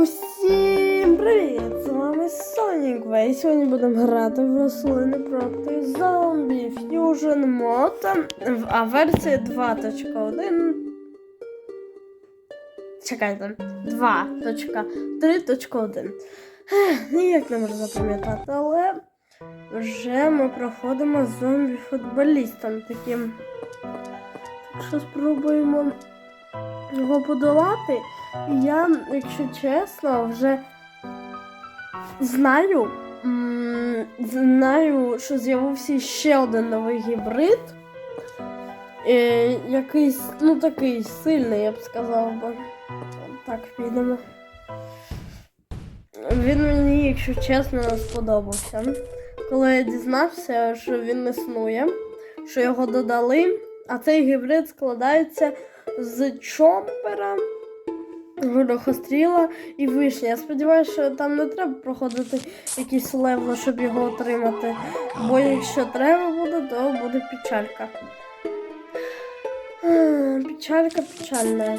Усім привіт! З вами Сонік Вей. Сьогодні будемо грати в рослини проти зомбі Fusion Mode, а версія 2.1. Чекайте, 2.3.1. Ніяк не можу запам'ятати, але вже ми проходимо зомбі-футболістом таким. Так що спробуємо його подолати. І я, якщо чесно, вже знаю, знаю, що з'явився ще один новий гібрид. Е, якийсь, ну такий сильний, я б сказав би. Так, підемо. Він мені, якщо чесно, не сподобався. Коли я дізнався, що він існує, що його додали, а цей гібрид складається з чомпера, горохостріла і вишня. Я сподіваюся, що там не треба проходити якісь левели, щоб його отримати. Бо якщо треба буде, то буде печалька. Печалька печальна.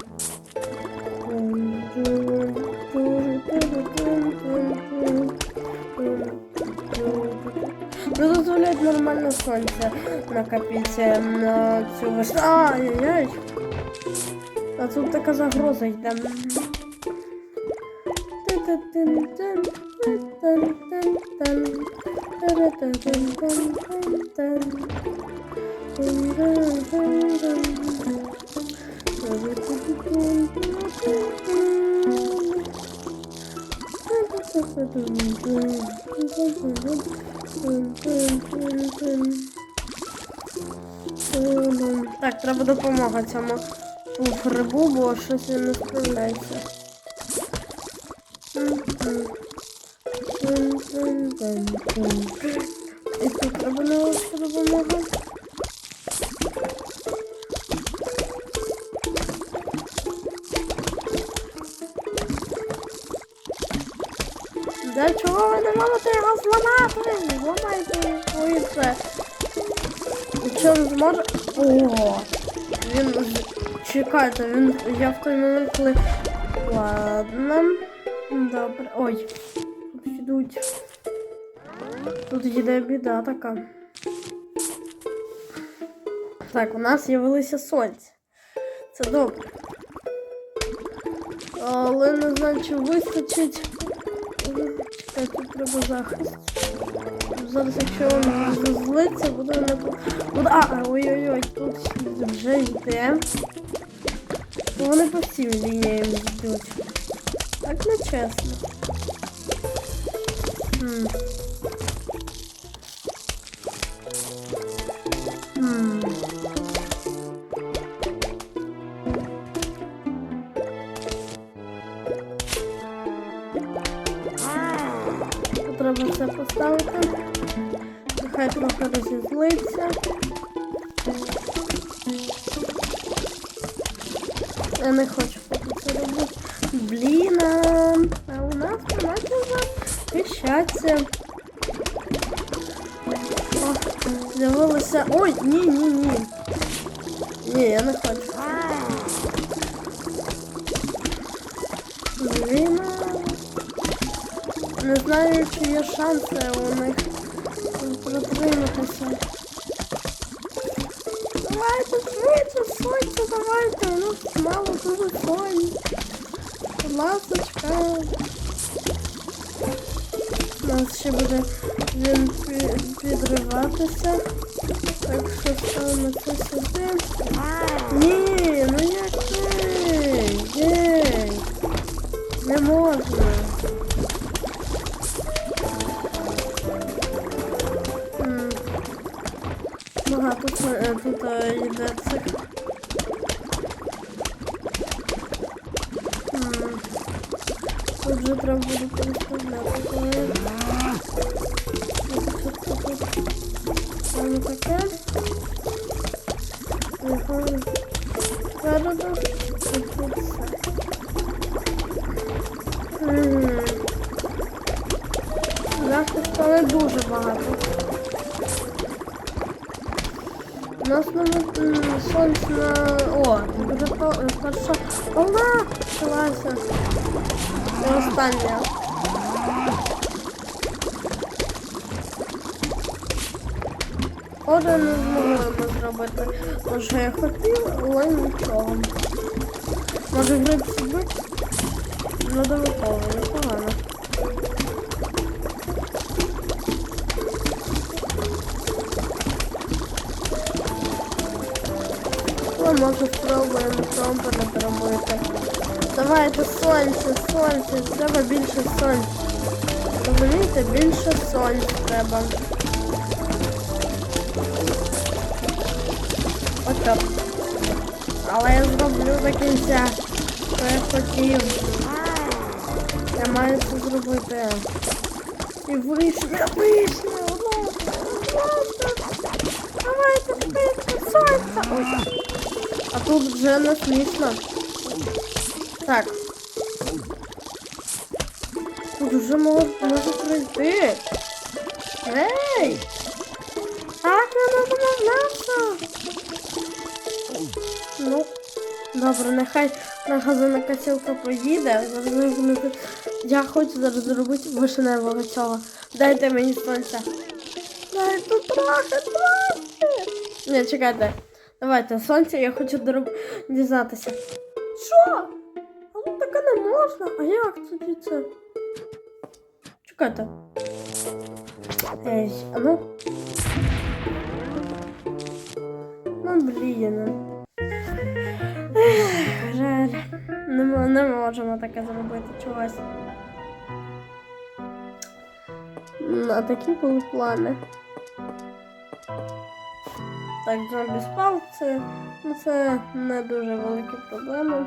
дозволяють нормально сонце накопити на цю весну. Ай-яй-яй. А тут така загроза йде. Так, треба допомога цьому грибу, бо щось він не справляється. І тут треба невеличка допомога. Його зламати? Зламайте швидше. Якщо він зможе... Ого! Він... Чекайте, він... Я в той момент, коли... Ладно. Добре. Ой. Тут йдуть. Тут йде біда така. Так, у нас з'явилося сонце. Це добре. Але не знаю, чи вистачить. Чекайте, треба захист. Зараз, якщо він злиться, буде не буде. А, ой-ой-ой, тут вже йде. Ну, Вони по всім лініям йдуть. Так не чесно. Хм. Хм. Я не хочу це робити. Блін, а, у нас наче захищаться. З'явилося. Ой, ні, ні, ні. Ні, я не хочу. Блін. Не знаю, чи є шанси у них протриматися. Давайте сонце, давайте, у нас мало. Будь ласочка. У нас ще буде він підриватися. Так що ставимо це сюди. Ні, ну Тут же треба буде переставляти. коли- Спочатку тут саме таке. Ага. Спереду і тут все. Мгм. Захисту не дуже багато. У нас на м, сонце на... О, вже то, е, перша волна почалася. Це остання. Ходу не змогли ми зробити. Що я хотів, але нічого. Може гриб собі? Ну, довиково, непогано. Ну, може спробуємо компера зробити. Давайте сонце, сонце, треба більше сонця. Розумієте, більше сонця треба. Отак. Але я зроблю до кінця, що я хотів. Я маю це зробити. І вийшли, ласка. Давайте сонце. А тут вже не смішно. Так. Тут може, може пройти. Ей! Так, не домовлявся. Ну, добре, нехай на газонокосілка поїде. Я хочу зараз зробити вишневого цього. Дайте мені сонця. Дайте трохи, трохи. Ні, чекайте. Давайте, сонце, я хочу дороб... дізнатися. Що? Можна. А як тоді це? Чекайте. Ей, а ну. Ну, блін. Ех, Жаль. Не, не можемо таке зробити чогось. А такі були плани. Так, зомбі спав, це, ну, це не дуже великі проблеми.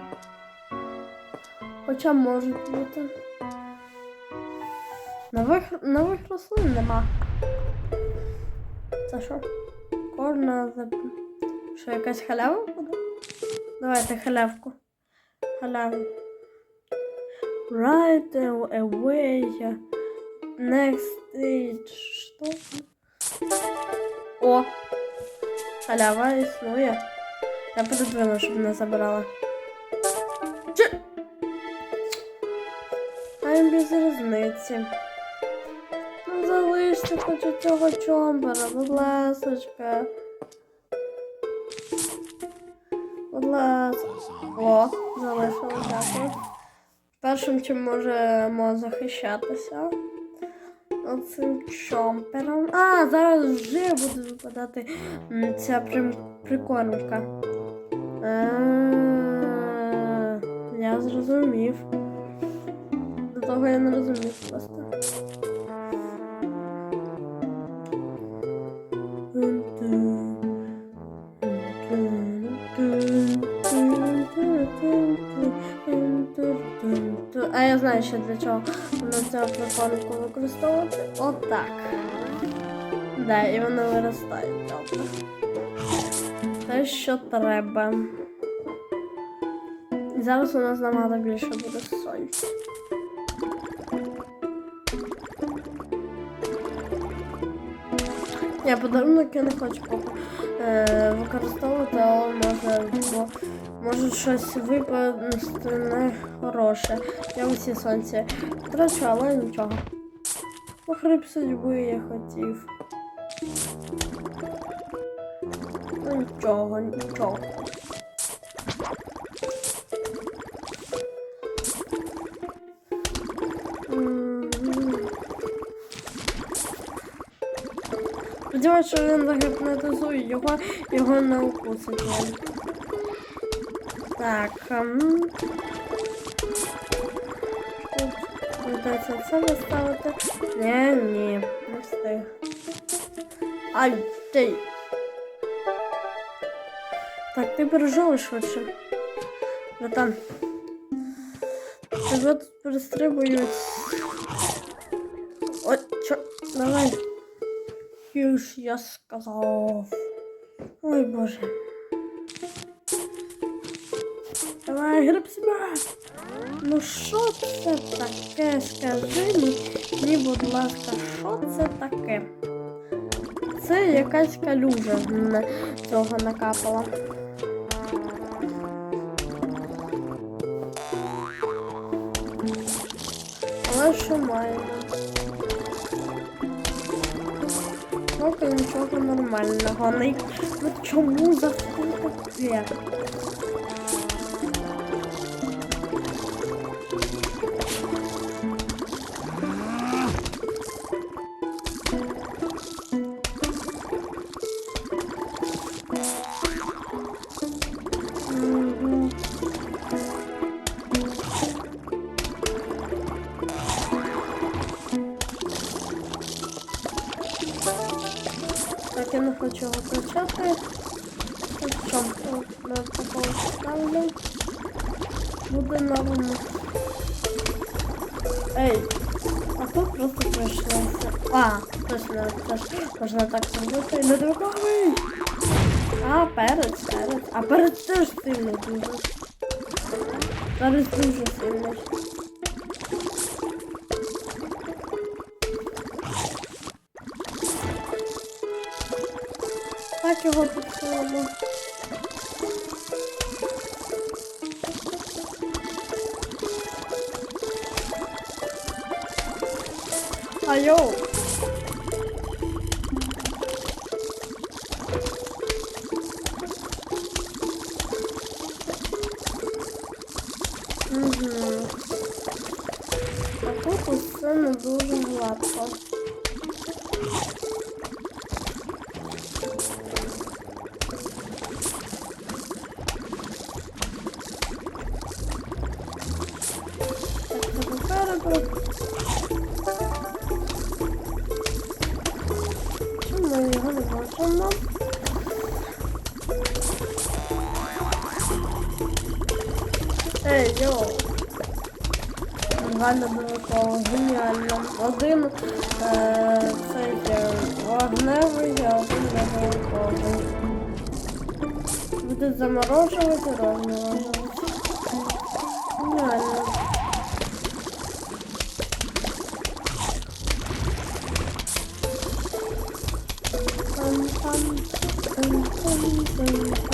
Хоча можуть бути. Нових, нових рослин нема. Це що? Кожна за... Що, якась халява буде? Давайте халявку. Халяву. Right away. Next stage. Що? О! Халява існує. Я пододвину, щоб не забрала. А без різниці. Ну, залиште хоч у цього чомбера, будь ласочка. Будь ласка. О, залишили так. Першим, чим можемо захищатися. Оцим чомпером. А, зараз вже буде випадати ця прям прикормка. А, Я зрозумів. Того я не розумів просто. А я знаю ще для чого на цю прикормку використовувати. Отак. Да, і вони виростають добре. Те, що треба. Зараз у нас набагато більше буде сонця. Я подарунок я не хочу е, використовувати, але може, бо може щось випасти не хороше. Я усі сонці втрачу, але нічого. Похреб судьби я хотів. Ну нічого, нічого. Сподіваюсь, що він загіпнотизує його, його не укусить. Так. ем. Тут Придеться це виставити. Ні, ні, не встиг. Ай, ти. Так, ти переживай швидше. Братан. Тебе тут перестрибують. Ой, чо, давай. Як ж я сказав. Ой, боже. Давай, гриб себе. Ну що це таке? Скажи мені, будь ласка, що це таке? Це якась калюжа на цього накапала. Але що маємо? Поки нічого нормального. Не... Ну чому за таке? Так, я не хочу його включати. Тут що? На такого ставлю. Буде новому. Ей! А тут просто прийшлося. А, точно, теж можна так зробити. Не друговий! А, перець, перець. А перець теж сильний дуже. Зараз дуже сильний. Так його підсилимо. Айоу! Реально було геніально. Один е, цей е, вогневий, а один вогневий. Буде заморожувати, розморожувати. Геніально. Пам-пам, пам-пам, пам-пам,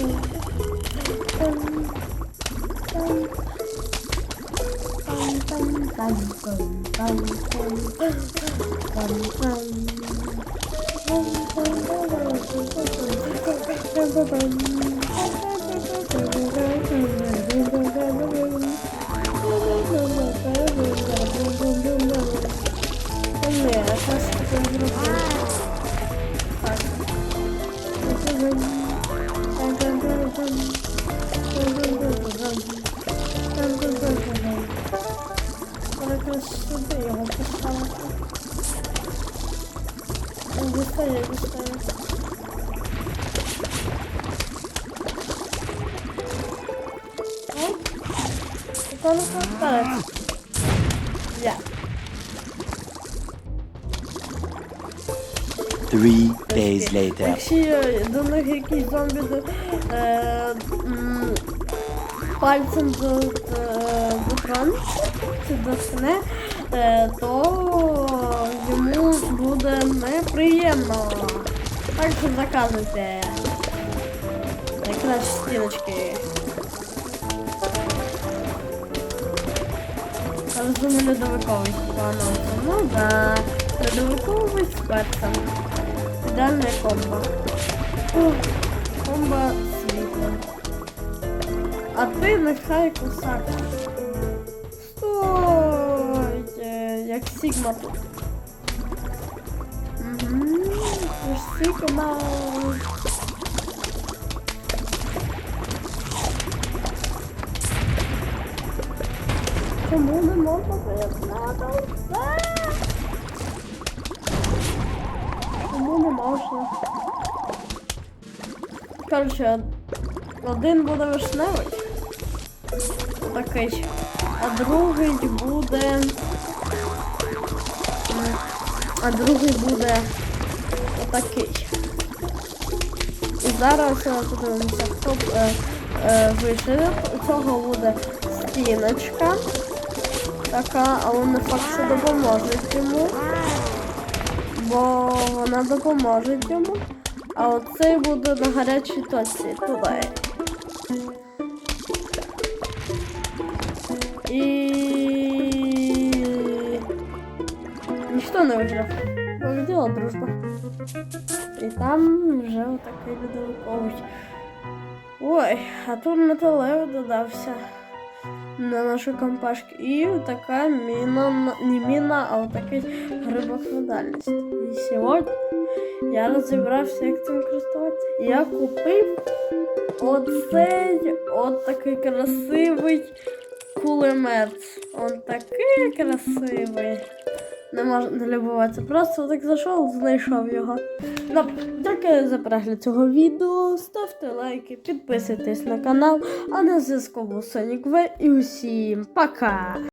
Це не повториться. Three days later. Якщо до них якийсь зомбі до, е, пальцем до, е, дотронеться, чи доткне, е, то йому буде неприємно. Що заказуйте. Якраз стіночки. Розумію льодовиковий по анонсу. Ну да. Льодовиковий з перцем. Ідеальне комбо. Комбо світло. А ти нехай кусак. Стойте, як Сігма тут. Угу, Сігма. Чому не можна поєднати все? Чому не можна? Коротше, Один буде вишневий. Такий. А другий буде. А другий буде отакий. І зараз е, подивимося, хто е, е, вишив. У цього буде стіночка. Така, але не факт, що допоможе йому. Бо вона допоможе йому. А оцей буде на гарячій точці. Туди. І ніхто не виграв. Победила дружба. І там вже отакий ледовиковий. Ой, а тут металев додався на нашу компашку. І така міна, не міна, а отакий грибок на. І сьогодні я розібрався, як цим користуватися. Я купив оцей от такий красивий кулемет. Он такий красивий. Не можна не любуватися. Просто так зайшов, знайшов його. Дякую за перегляд цього відео. Ставте лайки, підписуйтесь на канал. А на зв'язку Сонік В. І усім пока!